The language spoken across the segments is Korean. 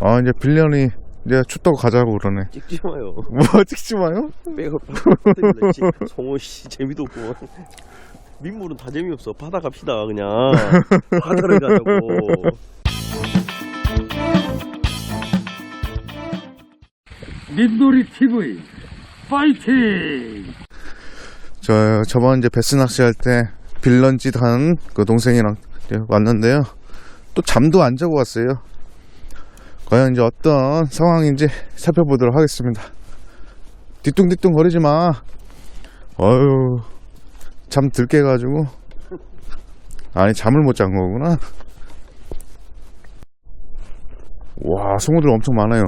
아 이제 빌런이 이제 춥다고 가자고 그러네 찍지 마요. 뭐 찍지 마요? 백을 빡 성호 씨 재미도 없고. 민물은 다 재미없어. 바다 갑시다 그냥. 바다를 가자고. 민돌이 TV 파이팅! 저 저번 이제 베스 낚시할 때 빌런짓 한 그 동생이랑 이제 왔는데요 또 잠도 안 자고 왔어요 과연 이제 어떤 상황인지 살펴보도록 하겠습니다. 뒤뚱뒤뚱 거리지 마. 어휴 잠 들게 해가지고. 아니 잠을 못 잔 거구나. 와 송어들 엄청 많아요.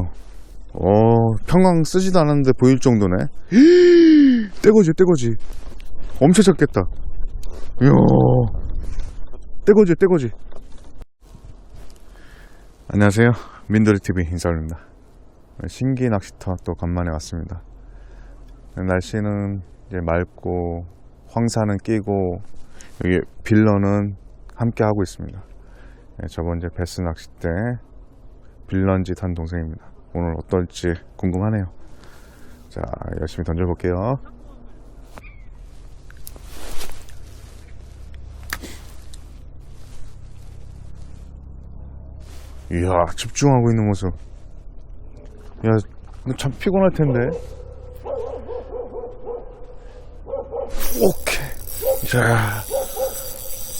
어 평강 쓰지도 않았는데 보일 정도네. 떼거지 떼거지. 엄청 작겠다. 이야. 떼거지 떼거지. 안녕하세요 민돌이TV 인사올립니다. 신기 낚시터 또 간만에 왔습니다. 날씨는 이제 맑고 황사는 끼고 여기 빌런은 함께 하고 있습니다. 네, 저번 이제 베스 낚시 때 빌런짓 한 동생입니다. 오늘 어떨지 궁금하네요. 자 열심히 던져볼게요 이야 집중하고 있는 모습. 야너참 피곤할 텐데. 오케이. 자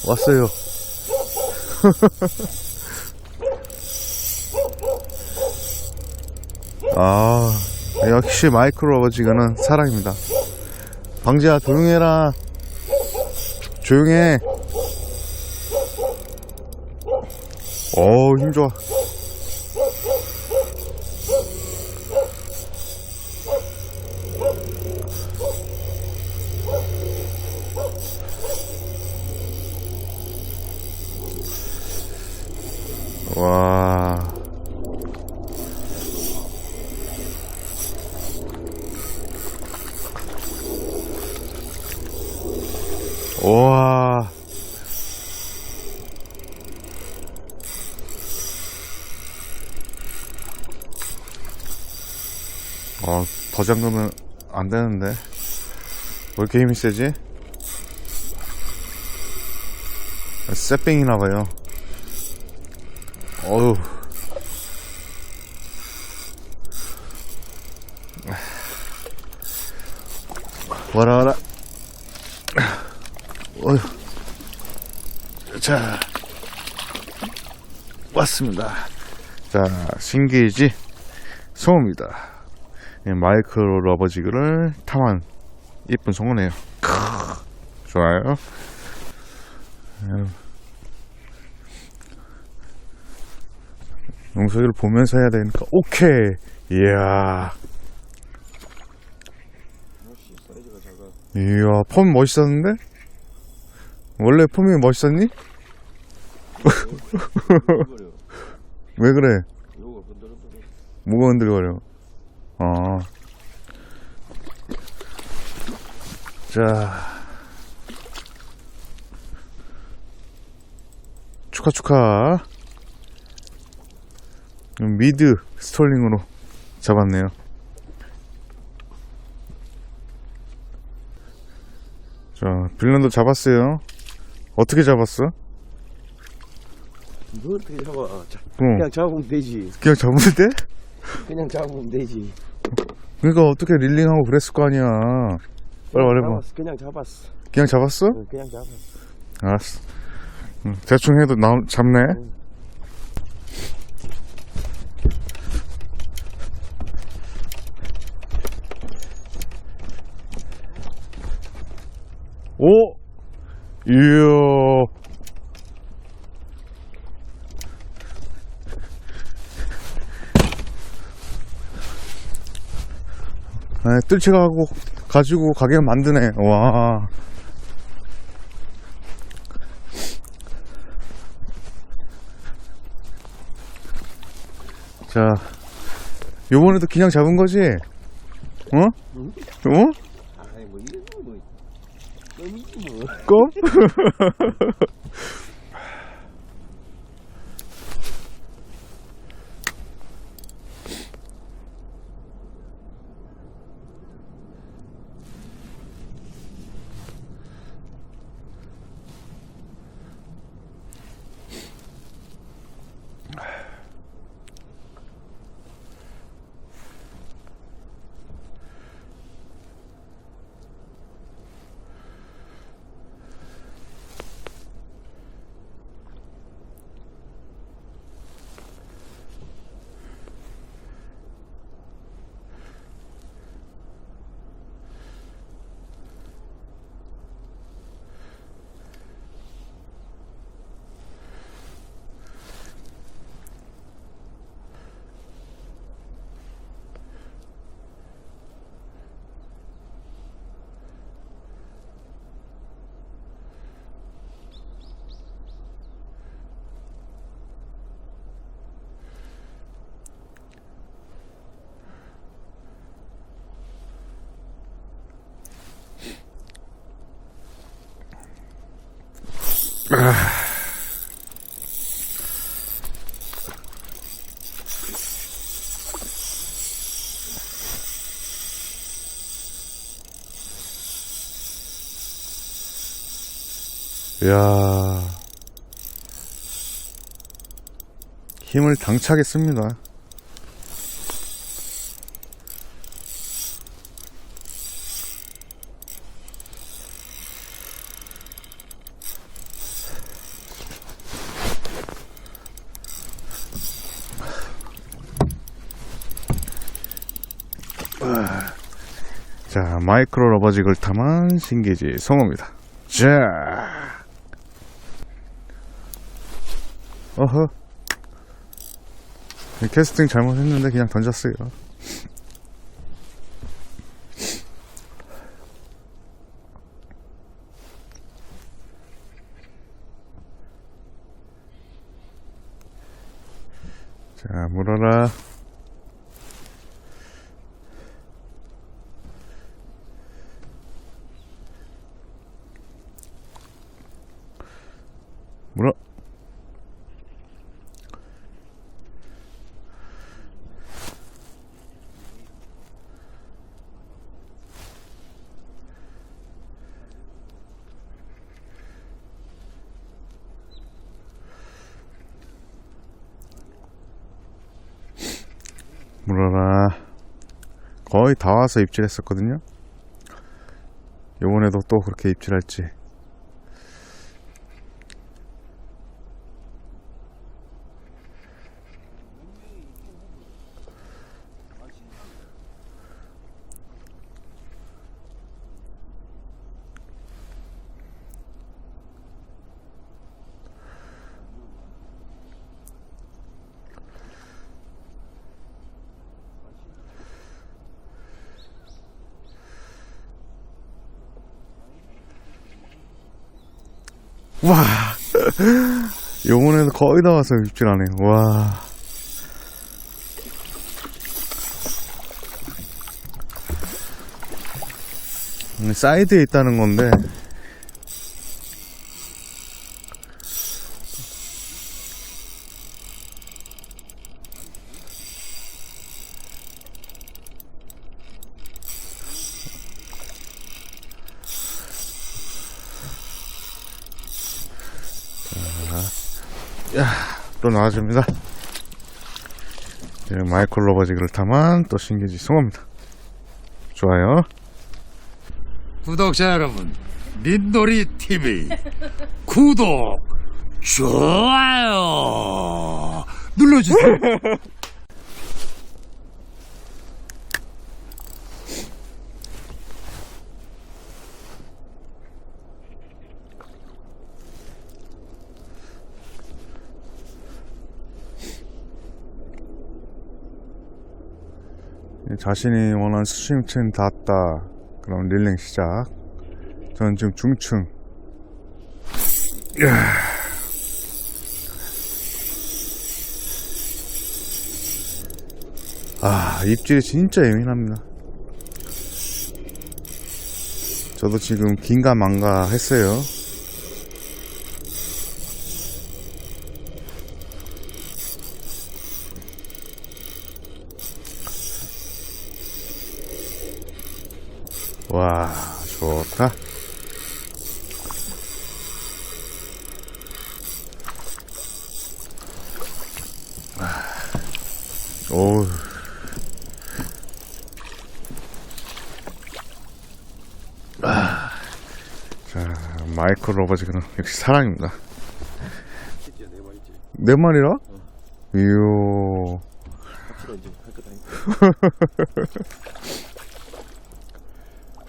왔어요. 아 역시 마이크로 아버지가는 사랑입니다. 방지야 조용해라. 조용해 어우 힘 좋아 와 와 어, 더 잠그면 안 되는데. 왜 이렇게 힘이 세지? 쇠빙이나 봐요. 어휴. 와라, 와라. 어휴. 자. 왔습니다. 자, 신기이지? 소입니다. 예, 마이크로 러버지그를 탐한 이쁜 송어네요. 크, 좋아요. 용서기를 보면서 해야 되니까 오케이. 이야. 이야, 폼 멋있었는데? 원래 폼이 멋있었니? 왜 그래? 뭐가 흔들거려? 어. 자. 축하, 축하. 미드 스톨링으로 잡았네요. 자, 빌런도 잡았어요. 어떻게 잡았어? 너 어떻게 잡아? 자, 어, 그냥 잡으면 되지. 그냥 잡을 때? 그냥 잡으면 되지. 그러니까 어떻게 릴링하고 그랬을 거 아니야. 빨리 말해봐. 잡았어. 그냥 잡았어. 그냥 잡았어? 응, 그냥 잡았어. 알았어. 응, 대충 해도 나 잡네. 오! 이야. 네, 뜰채가고 가지고 가게 만드네. 와. 자, 요번에도 그냥 잡은 거지? 어? 응? 어? 아이 뭐 이런 거 뭐. 껌이지 뭐. 껌? 야. 힘을 당차겠습니다. 자, 마이크로 러버직을 탐한 신기지 성호입니다. 자. 어허. 캐스팅 잘못했는데 그냥 던졌어요. 자, 물어라. 물어. 물어라. 거의 다 와서 입질했었거든요. 요번에도 또 그렇게 입질할지. 와. 요번에도 거의 다 와서 입질하네. 와. 음, 사이드에 있다는 건데. 또 나와줍니다. 네, 마이클 로버지를 탐한 또 신기지 송합니다. 좋아요. 구독자 여러분, 민돌이 TV 구독, 좋아요 눌러주세요. 자신이 원하는 수심층 닿았다. 그럼 릴링 시작. 저는 지금 중층. 아, 입질이 진짜 예민합니다. 저도 지금 긴가 망가 했어요. 와, 좋다. 오. 아. 자, 마이클 로버즈는 역시 사랑입니다. 네 마리라? 이요.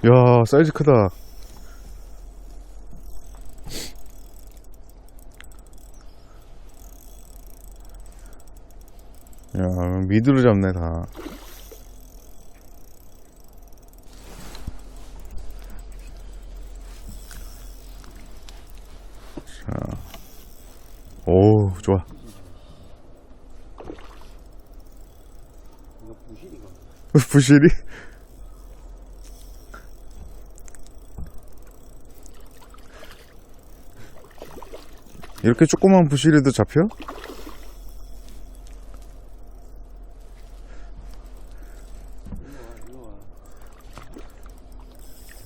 야, 사이즈 크다. 야, 미드로 잡네, 다. 자. 오, 좋아. 부실이가. 부실 이? 이렇게 조그만 부실에도 잡혀?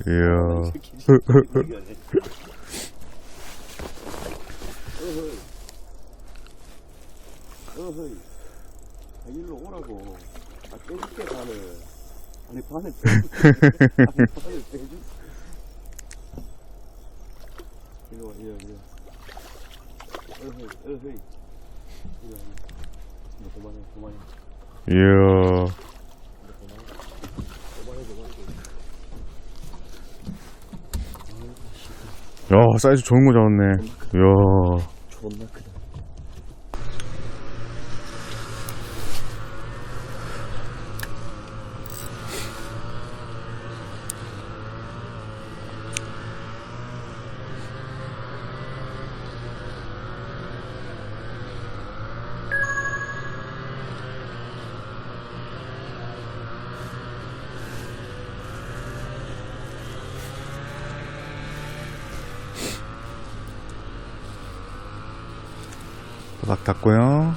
이야. 어허이. 아, 일로 오라고. 아, 빼줄게, 반을. 아니, 반을. 아니, 반을 빼줄게. 이리 와, 이리 와, 이리 와. 이야. 야, 사이즈 좋은 거 잡았네. 이야. 존나 크 닦고요.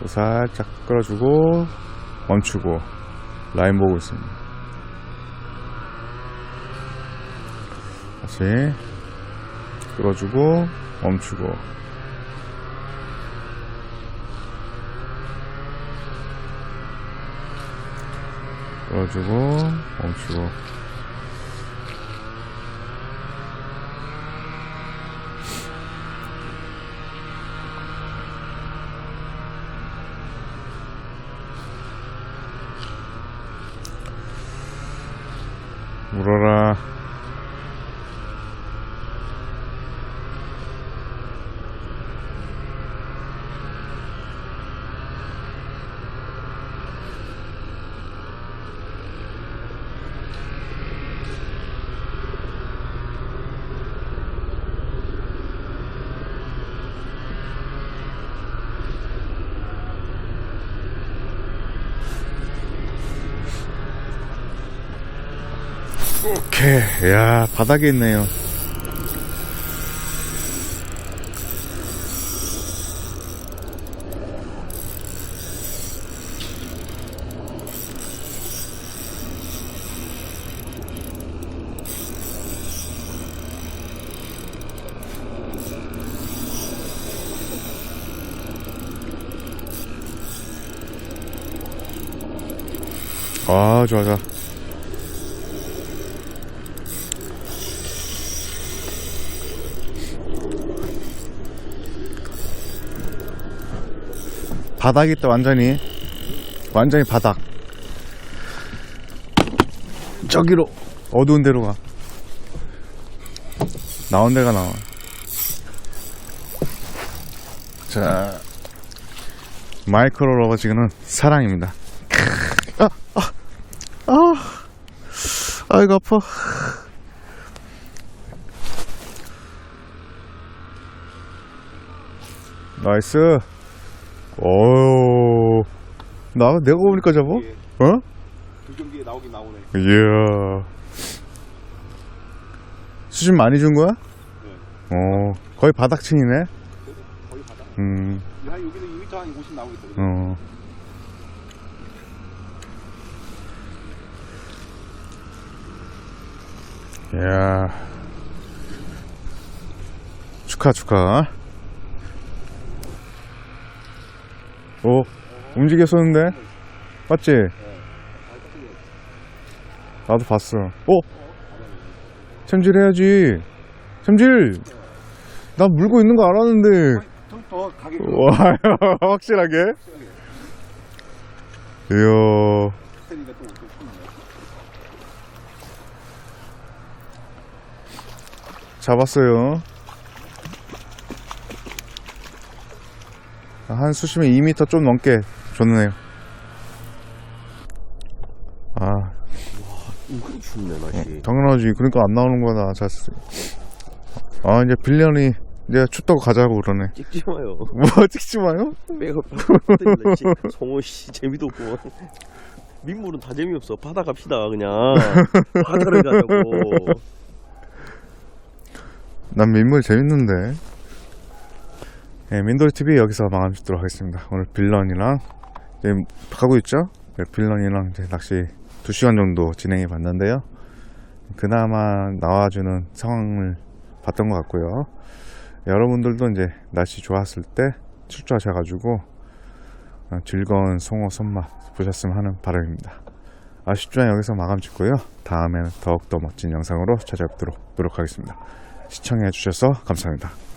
또 살짝 끌어주고 멈추고 라인 보고 있습니다. 다시 끌어주고 멈추고 끌어주고 멈추고 물 오케이. 야, 바닥에 있네요. 아, 좋아, 좋아. 바닥이 있다 완전히 완전히 바닥. 저기로. 어두운 데로 가. 나온 데가 나와. 자. 마이크로 러버지그는 사랑입니다. 아, 아, 아, 아이고 아파. 나이스 어나 내가 보니까 잡어? 어? 두 경기에 나오긴 나오네. 이야. 수준 많이 준 거야? 어, 거의 바닥층이네. 거의 바다. 음, 한 여기는 2m 한 50 나오겠다. 어. 이야. 축하, 축하. 오, 움직였었는데? 맞지? 나도 봤어. 어? 챔질 해야지. 챔질! 나 물고 있는 거 알았는데. 와, 확실하게? 이야. 잡았어요. 한 수심에 2m 좀 넘게 줬네요. 아, 은근 춥네 날씨. 당연하지. 그러니까 안 나오는 거다. 자스. 아, 이제 빌런이 이제 춥다고 가자고 그러네. 찍지 마요. 뭐 찍지 마요? 빼고 송호 씨 재미도 없고. 민물은 다 재미없어. 바다 갑시다 그냥. 바다를 가자고. 난 민물 재밌는데. 예, 민돌이 TV 여기서 마감 짓도록 하겠습니다. 오늘 빌런이랑 가고 있죠? 네, 빌런이랑 이제 낚시 2시간 정도 진행해 봤는데요. 그나마 나와주는 상황을 봤던 것 같고요. 여러분들도 이제 날씨 좋았을 때 출조하셔가지고 어, 즐거운 송어 손맛 보셨으면 하는 바람입니다. 아쉽지만 여기서 마감 짓고요. 다음에는 더욱더 멋진 영상으로 찾아뵙도록 노력하겠습니다. 시청해 주셔서 감사합니다.